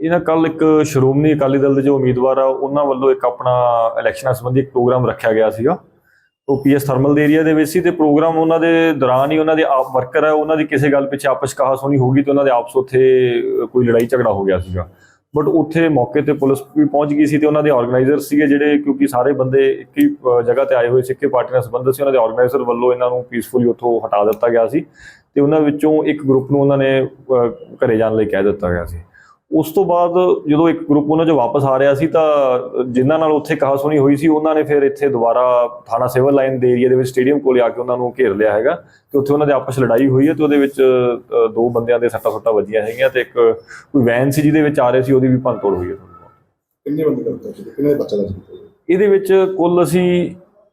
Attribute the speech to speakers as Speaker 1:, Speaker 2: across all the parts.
Speaker 1: ਇਹਨਾਂ ਨਾ ਕੱਲ ਇੱਕ ਸ਼੍ਰੋਮਣੀ ਅਕਾਲੀ ਦਲ ਦੇ ਜੋ ਉਮੀਦਵਾਰ ਆ ਉਹਨਾਂ ਵੱਲੋਂ ਇੱਕ ਆਪਣਾ ਇਲੈਕਸ਼ਨਾਂ ਸੰਬੰਧੀ ਇੱਕ ਪ੍ਰੋਗਰਾਮ ਰੱਖਿਆ ਗਿਆ ਸੀਗਾ। ਉਹ ਪੀਐਸ ਥਰਮਲ ਦੇ ਏਰੀਆ ਦੇ ਵਿੱਚ ਸੀ ਤੇ ਪ੍ਰੋਗਰਾਮ ਉਹਨਾਂ ਦੇ ਦੌਰਾਨ ਹੀ ਉਹਨਾਂ ਦੇ ਆਪ ਵਰਕਰ ਆ ਉਹਨਾਂ ਦੀ ਕਿਸੇ ਗੱਲ ਪਿੱਛੇ ਆਪਸ ਕਹਾ ਹੋਣੀ ਹੋ ਗਈ ਤੇ ਉਹਨਾਂ ਦੇ ਆਪਸ ਉੱਥੇ ਕੋਈ ਲੜਾਈ ਝਗੜਾ ਹੋ ਗਿਆ ਸੀਗਾ। ਬਟ ਉੱਥੇ ਮੌਕੇ ਤੇ ਪੁਲਿਸ ਵੀ ਪਹੁੰਚ ਗਈ ਸੀ ਤੇ ਉਹਨਾਂ ਦੇ ਆਰਗੇਨਾਈਜ਼ਰ ਸੀਗੇ ਜਿਹੜੇ ਕਿਉਂਕਿ ਸਾਰੇ ਬੰਦੇ ਇੱਕ ਹੀ ਜਗ੍ਹਾ ਤੇ ਆਏ ਹੋਏ ਸੀ ਇੱਕ ਪਾਰਟੀ ਨਾਲ ਸੰਬੰਧਿਤ ਸੀ। ਉਹਨਾਂ ਦੇ ਆਰਗੇਨਾਈਜ਼ਰ ਵੱਲੋਂ ਇਹਨਾਂ ਨੂੰ ਪੀਸਫੁਲੀ ਉੱਥੋਂ ਹਟਾ ਦਿੱਤਾ ਗਿਆ ਸੀ ਤੇ ਉਹਨਾਂ ਵਿੱਚੋਂ ਇੱਕ ਗਰੁੱਪ ਨੂੰ ਉਹਨਾਂ ਨੇ ਅ, ਘਰੇ ਜਾਣ ਲਈ ਕਹਿ ਦਿੱਤਾ ਗਿਆ ਸੀ। ਉਸ ਤੋਂ ਬਾਅਦ ਜਦੋਂ ਇੱਕ ਗਰੁੱਪ ਉਹਨਾਂ ਚੋਂ ਵਾਪਸ ਆ ਰਿਹਾ ਸੀ ਤਾਂ ਜਿਨ੍ਹਾਂ ਨਾਲ ਉੱਥੇ ਕਹਾ ਸੁਣੀ ਹੋਈ ਸੀ ਉਹਨਾਂ ਨੇ ਫਿਰ ਇੱਥੇ ਦੁਬਾਰਾ ਥਾਣਾ ਸਿਵਲ ਲਾਈਨ ਦੇ ਏਰੀਆ ਦੇ ਵਿੱਚ ਸਟੇਡੀਅਮ ਕੋਲੇ ਆ ਕੇ ਉਹਨਾਂ ਨੂੰ ਘੇਰ ਲਿਆ ਹੈਗਾ ਤੇ ਉੱਥੇ ਉਹਨਾਂ ਦੇ ਆਪਸ ਲੜਾਈ ਹੋਈ ਹੈ ਤੇ ਉਹਦੇ ਵਿੱਚ ਦੋ ਬੰਦਿਆਂ ਦੇ ਸੱਟਾਂ ਸੁੱਟਾਂ ਵੱਜੀਆਂ ਹੈਗੀਆਂ ਤੇ ਇੱਕ ਕੋਈ ਵੈਨ ਸੀ ਜਿਹਦੇ ਵਿੱਚ ਆ ਰਹੇ ਸੀ ਉਹਦੀ ਵੀ ਭੰਨਤੋੜ ਹੋਈ ਹੈ।
Speaker 2: ਕਿੰਨੇ ਬੰਦੇ ਕਰਦੇ ਸੀ? ਕਿੰਨੇ ਬੱਚਾ ਦਾ ਸੀ?
Speaker 1: ਇਹਦੇ ਵਿੱਚ ਕੁੱਲ ਅਸੀਂ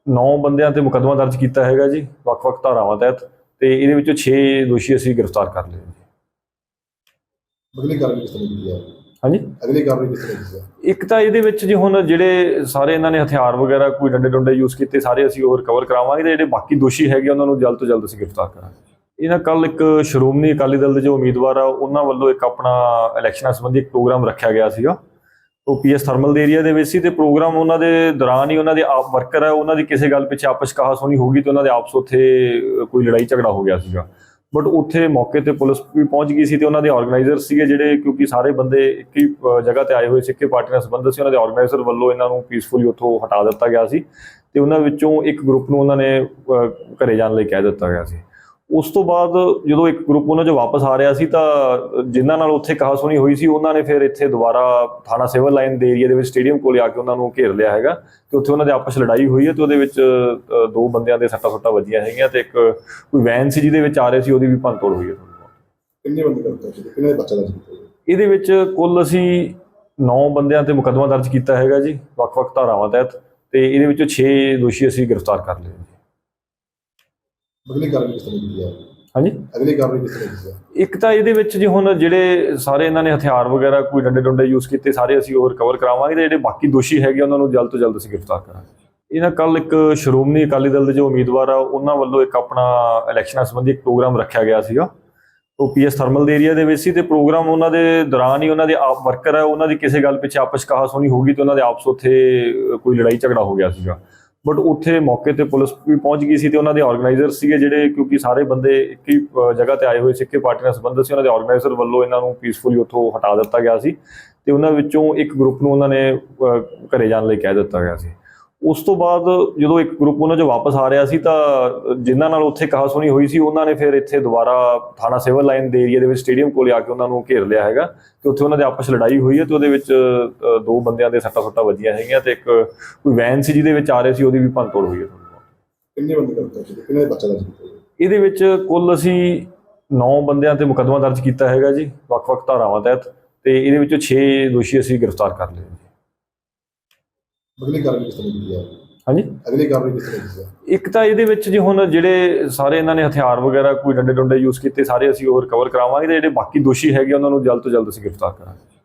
Speaker 1: 9 ਬੰਦਿਆਂ ਤੇ ਮੁਕੱਦਮਾ ਦਰਜ ਕੀਤਾ ਹੈਗਾ ਜੀ ਵੱਖ-ਵੱਖ ਧਾਰਾਵਾਂ ਤਹਿਤ ਤੇ ਇਹਦੇ ਵਿੱਚੋਂ 6 ਦੋਸ਼ੀ ਅਸੀਂ ਗ੍ਰਿਫਤਾਰ ਕਰ ਲਏ।
Speaker 2: ਅਗਲੀ ਕਾਰਵਾਈ ਕਿਸ ਤਰ੍ਹਾਂ ਦੀ ਹੈ
Speaker 1: ਹਾਂਜੀ।
Speaker 2: ਅਗਲੀ ਕਾਰਵਾਈ ਕਿਸ ਤਰ੍ਹਾਂ ਦੀ ਹੈ
Speaker 1: ਇੱਕ ਤਾਂ ਇਹਦੇ ਵਿੱਚ ਜੇ ਹੁਣ ਜਿਹੜੇ ਸਾਰੇ ਇਹਨਾਂ ਨੇ ਹਥਿਆਰ ਵਗੈਰਾ ਕੋਈ ਡੰਡੇ ਡੁੰਡੇ ਯੂਜ਼ ਕੀਤੇ ਸਾਰੇ ਅਸੀਂ ਉਹ ਰਿਕਵਰ ਕਰਾਵਾਂਗੇ ਤੇ ਜਿਹੜੇ ਬਾਕੀ ਦੋਸ਼ੀ ਹੈਗੇ ਉਹਨਾਂ ਨੂੰ ਜਲਦ ਤੋਂ ਜਲਦ ਅਸੀਂ ਗ੍ਰਿਫਤਾਰ ਕਰਾਂਗੇ। ਇਹਨਾਂ ਕੱਲ ਇੱਕ ਸ਼੍ਰੋਮਣੀ ਅਕਾਲੀ ਦਲ ਦੇ ਜੋ ਉਮੀਦਵਾਰ ਆ ਉਹਨਾਂ ਵੱਲੋਂ ਇੱਕ ਆਪਣਾ ਇਲੈਕਸ਼ਨਾਂ ਸੰਬੰਧੀ ਇੱਕ ਪ੍ਰੋਗਰਾਮ ਰੱਖਿਆ ਗਿਆ ਸੀਗਾ। ਉਹ ਪੀਐਸ ਥਰਮਲ ਦੇ ਏਰੀਆ ਦੇ ਵਿੱਚ ਸੀ ਤੇ ਪ੍ਰੋਗਰਾਮ ਉਹਨਾਂ ਦੇ ਦੌਰਾਨ ਹੀ ਉਹਨਾਂ ਦੇ ਆਪ ਵਰਕਰ ਹੈ ਉਹਨਾਂ ਦੀ ਕਿਸੇ ਗੱਲ ਪਿੱਛੇ ਆਪਸ ਕਹਾ ਸੁਣੀ ਹੋ ਗਈ ਤੇ ਉਹਨਾਂ ਦੇ ਆਪਸ ਉੱਥੇ ਕੋਈ ਲੜਾਈ ਝਗੜਾ ਹੋ ਗਿਆ ਸੀਗਾ। ਬਟ ਉੱਥੇ ਮੌਕੇ ਤੇ ਪੁਲਿਸ ਵੀ ਪਹੁੰਚ ਗਈ ਸੀ ਤੇ ਉਹਨਾਂ ਦੇ ਆਰਗੇਨਾਈਜ਼ਰ ਸੀਗੇ ਜਿਹੜੇ ਕਿਉਂਕਿ ਸਾਰੇ ਬੰਦੇ ਇੱਕ ਹੀ ਜਗ੍ਹਾ ਤੇ ਆਏ ਹੋਏ ਸੀ ਪਾਰਟੀ ਨਾਲ ਸੰਬੰਧਿਤ ਸੀ। ਉਹਨਾਂ ਦੇ ਆਰਗੇਨਾਈਜ਼ਰ ਵੱਲੋਂ ਇਹਨਾਂ ਨੂੰ ਪੀਸਫੁਲੀ ਉੱਥੋਂ ਹਟਾ ਦਿੱਤਾ ਗਿਆ ਸੀ ਤੇ ਉਹਨਾਂ ਵਿੱਚੋਂ ਇੱਕ ਗਰੁੱਪ ਨੂੰ ਉਹਨਾਂ ਨੇ ਅ, ਘਰੇ ਜਾਣ ਲਈ ਕਹਿ ਦਿੱਤਾ ਗਿਆ ਸੀ। ਉਸ ਤੋਂ ਬਾਅਦ ਜਦੋਂ ਇੱਕ ਗਰੁੱਪ ਉਹਨਾਂ ਚੋਂ ਵਾਪਸ ਆ ਰਿਹਾ ਸੀ ਤਾਂ ਜਿਨ੍ਹਾਂ ਨਾਲ ਉੱਥੇ ਕਹਾ ਸੁਣੀ ਹੋਈ ਸੀ ਉਹਨਾਂ ਨੇ ਫਿਰ ਇੱਥੇ ਦੁਬਾਰਾ ਥਾਣਾ ਸਿਵਲ ਲਾਈਨ ਦੇ ਏਰੀਆ ਦੇ ਵਿੱਚ ਸਟੇਡੀਅਮ ਕੋਲੇ ਆ ਕੇ ਉਹਨਾਂ ਨੂੰ ਘੇਰ ਲਿਆ ਹੈਗਾ ਤੇ ਉੱਥੇ ਉਹਨਾਂ ਦੇ ਆਪਸ ਲੜਾਈ ਹੋਈ ਹੈ ਤੇ ਉਹਦੇ ਵਿੱਚ ਦੋ ਬੰਦਿਆਂ ਦੇ ਸੱਟਾਂ ਸੁੱਟਾਂ ਵੱਜੀਆਂ ਹੈਗੀਆਂ ਤੇ ਇੱਕ ਕੋਈ ਵੈਨ ਸੀ ਜਿਹਦੇ ਵਿੱਚ ਆ ਰਹੇ ਸੀ ਉਹਦੀ ਵੀ ਭੰਨਤੋੜ ਹੋਈ ਹੈ।
Speaker 2: ਕਿੰਨੇ ਬੰਦੇ ਕਰਦੇ ਸੀ? ਕਿੰਨੇ ਬੱਚਾ ਦਾ ਸੀ?
Speaker 1: ਇਹਦੇ ਵਿੱਚ ਕੁੱਲ ਅਸੀਂ 9 ਬੰਦਿਆਂ ਤੇ ਮੁਕੱਦਮਾ ਦਰਜ ਕੀਤਾ ਹੈਗਾ ਜੀ ਵੱਖ-ਵੱਖ ਧਾਰਾਵਾਂ ਤਹਿਤ ਤੇ ਇਹਦੇ ਵਿੱਚੋਂ 6 ਦੋਸ਼ੀ ਅਸੀਂ ਗ੍ਰਿਫਤਾਰ ਕਰ ਲਏ ਜੀ।
Speaker 2: ਅਗਲੀ ਕਾਰਵਾਈ ਕਿਸ ਤਰ੍ਹਾਂ ਦੀ ਹੈ
Speaker 1: ਹਾਂਜੀ।
Speaker 2: ਅਗਲੀ ਕਾਰਵਾਈ ਕਿਸ ਤਰ੍ਹਾਂ ਦੀ ਹੈ
Speaker 1: ਇੱਕ ਤਾਂ ਇਹਦੇ ਵਿੱਚ ਜੇ ਹੁਣ ਜਿਹੜੇ ਸਾਰੇ ਇਹਨਾਂ ਨੇ ਹਥਿਆਰ ਵਗੈਰਾ ਕੋਈ ਡੰਡੇ ਡੁੰਡੇ ਯੂਜ਼ ਕੀਤੇ ਸਾਰੇ ਅਸੀਂ ਉਹ ਰਿਕਵਰ ਕਰਾਵਾਂਗੇ ਤੇ ਜਿਹੜੇ ਬਾਕੀ ਦੋਸ਼ੀ ਹੈਗੇ ਉਹਨਾਂ ਨੂੰ ਜਲਦ ਤੋਂ ਜਲਦ ਅਸੀਂ ਗ੍ਰਿਫਤਾਰ ਕਰਾਂਗੇ। ਇਹਨਾਂ ਕੱਲ ਇੱਕ ਸ਼੍ਰੋਮਣੀ ਅਕਾਲੀ ਦਲ ਦੇ ਜੋ ਉਮੀਦਵਾਰ ਆ ਉਹਨਾਂ ਵੱਲੋਂ ਇੱਕ ਆਪਣਾ ਇਲੈਕਸ਼ਨਾਂ ਸੰਬੰਧੀ ਇੱਕ ਪ੍ਰੋਗਰਾਮ ਰੱਖਿਆ ਗਿਆ ਸੀਗਾ। ਉਹ ਪੀਐਸ ਥਰਮਲ ਦੇ ਏਰੀਆ ਦੇ ਵਿੱਚ ਸੀ ਤੇ ਪ੍ਰੋਗਰਾਮ ਉਹਨਾਂ ਦੇ ਦੌਰਾਨ ਹੀ ਉਹਨਾਂ ਦੇ ਆਪ ਵਰਕਰ ਹੈ ਉਹਨਾਂ ਦੀ ਕਿਸੇ ਗੱਲ ਪਿੱਛੇ ਆਪਸ ਕਹਾ ਸੁਣੀ ਹੋ ਗਈ ਤੇ ਉਹਨਾਂ ਦੇ ਆਪਸ ਉੱਥੇ ਕੋਈ ਲੜਾਈ ਝਗੜਾ ਹੋ ਗਿਆ ਸੀਗਾ। ਬਟ ਉੱਥੇ ਮੌਕੇ ਤੇ ਪੁਲਿਸ ਵੀ ਪਹੁੰਚ ਗਈ ਸੀ ਤੇ ਉਹਨਾਂ ਦੇ ਆਰਗੇਨਾਈਜ਼ਰ ਸੀਗੇ ਜਿਹੜੇ ਕਿਉਂਕਿ ਸਾਰੇ ਬੰਦੇ ਇੱਕ ਹੀ ਜਗ੍ਹਾ ਤੇ ਆਏ ਹੋਏ ਸੀ ਇੱਕ ਪਾਰਟੀ ਨਾਲ ਸੰਬੰਧਿਤ ਸੀ। ਉਹਨਾਂ ਦੇ ਆਰਗੇਨਾਈਜ਼ਰ ਵੱਲੋਂ ਇਹਨਾਂ ਨੂੰ ਪੀਸਫੁਲੀ ਉੱਥੋਂ ਹਟਾ ਦਿੱਤਾ ਗਿਆ ਸੀ ਤੇ ਉਹਨਾਂ ਵਿੱਚੋਂ ਇੱਕ ਗਰੁੱਪ ਨੂੰ ਉਹਨਾਂ ਨੇ ਅ, ਘਰੇ ਜਾਣ ਲਈ ਕਹਿ ਦਿੱਤਾ ਗਿਆ ਸੀ। ਉਸ ਤੋਂ ਬਾਅਦ ਜਦੋਂ ਇੱਕ ਗਰੁੱਪ ਉਹਨਾਂ ਚੋਂ ਵਾਪਸ ਆ ਰਿਹਾ ਸੀ ਤਾਂ ਜਿਨ੍ਹਾਂ ਨਾਲ ਉੱਥੇ ਕਹਾ ਸੁਣੀ ਹੋਈ ਸੀ ਉਹਨਾਂ ਨੇ ਫਿਰ ਇੱਥੇ ਦੁਬਾਰਾ ਥਾਣਾ ਸਿਵਲ ਲਾਈਨ ਦੇ ਏਰੀਆ ਦੇ ਵਿੱਚ ਸਟੇਡੀਅਮ ਕੋਲੇ ਆ ਕੇ ਉਹਨਾਂ ਨੂੰ ਘੇਰ ਲਿਆ ਹੈਗਾ ਤੇ ਉੱਥੇ ਉਹਨਾਂ ਦੇ ਆਪਸ ਲੜਾਈ ਹੋਈ ਹੈ ਤੇ ਉਹਦੇ ਵਿੱਚ ਦੋ ਬੰਦਿਆਂ ਦੇ ਸੱਟਾਂ ਸੁੱਟਾਂ ਵੱਜੀਆਂ ਹੈਗੀਆਂ ਤੇ ਇੱਕ ਕੋਈ ਵੈਨ ਸੀ ਜਿਹਦੇ ਵਿੱਚ ਆ ਰਹੇ ਸੀ ਉਹਦੀ ਵੀ ਭੰਨਤੋੜ ਹੋਈ ਹੈ।
Speaker 2: ਕਿੰਨੇ ਬੰਦੇ ਕਰਦੇ ਸੀ? ਕਿੰਨੇ ਬੱਚਾ ਦਾ
Speaker 1: ਇਹਦੇ ਵਿੱਚ ਕੁੱਲ ਅਸੀਂ 9 ਬੰਦਿਆਂ ਤੇ ਮੁਕੱਦਮਾ ਦਰਜ ਕੀਤਾ ਹੈਗਾ ਜੀ ਵੱਖ-ਵੱਖ ਧਾਰਾਵਾਂ ਤਹਿਤ ਤੇ ਇਹਦੇ ਵਿੱਚੋਂ 6 ਦੋਸ਼ੀ ਅਸੀਂ ਗ੍ਰਿਫਤਾਰ ਕਰ ਲਏ ਜੀ।
Speaker 2: ਅਗਲੀ ਕਾਰਵਾਈ ਕਿਸ ਤਰ੍ਹਾਂ ਦੀ ਹੈ
Speaker 1: ਹਾਂਜੀ।
Speaker 2: ਅਗਲੀ ਕਾਰਵਾਈ ਕਿਸ ਤਰ੍ਹਾਂ ਦੀ ਹੈ
Speaker 1: ਇੱਕ ਤਾਂ ਇਹਦੇ ਵਿੱਚ ਜੇ ਹੁਣ ਜਿਹੜੇ ਸਾਰੇ ਇਹਨਾਂ ਨੇ ਹਥਿਆਰ ਵਗੈਰਾ ਕੋਈ ਡੰਡੇ ਡੁੰਡੇ ਯੂਜ਼ ਕੀਤੇ ਸਾਰੇ ਅਸੀਂ ਉਹ ਰਿਕਵਰ ਕਰਾਵਾਂਗੇ ਤੇ ਜਿਹੜੇ ਬਾਕੀ ਦੋਸ਼ੀ ਹੈਗੇ ਉਹਨਾਂ ਨੂੰ ਜਲਦ ਤੋਂ ਜਲਦ ਅਸੀਂ ਗ੍ਰਿਫਤਾਰ ਕਰਾਂਗੇ।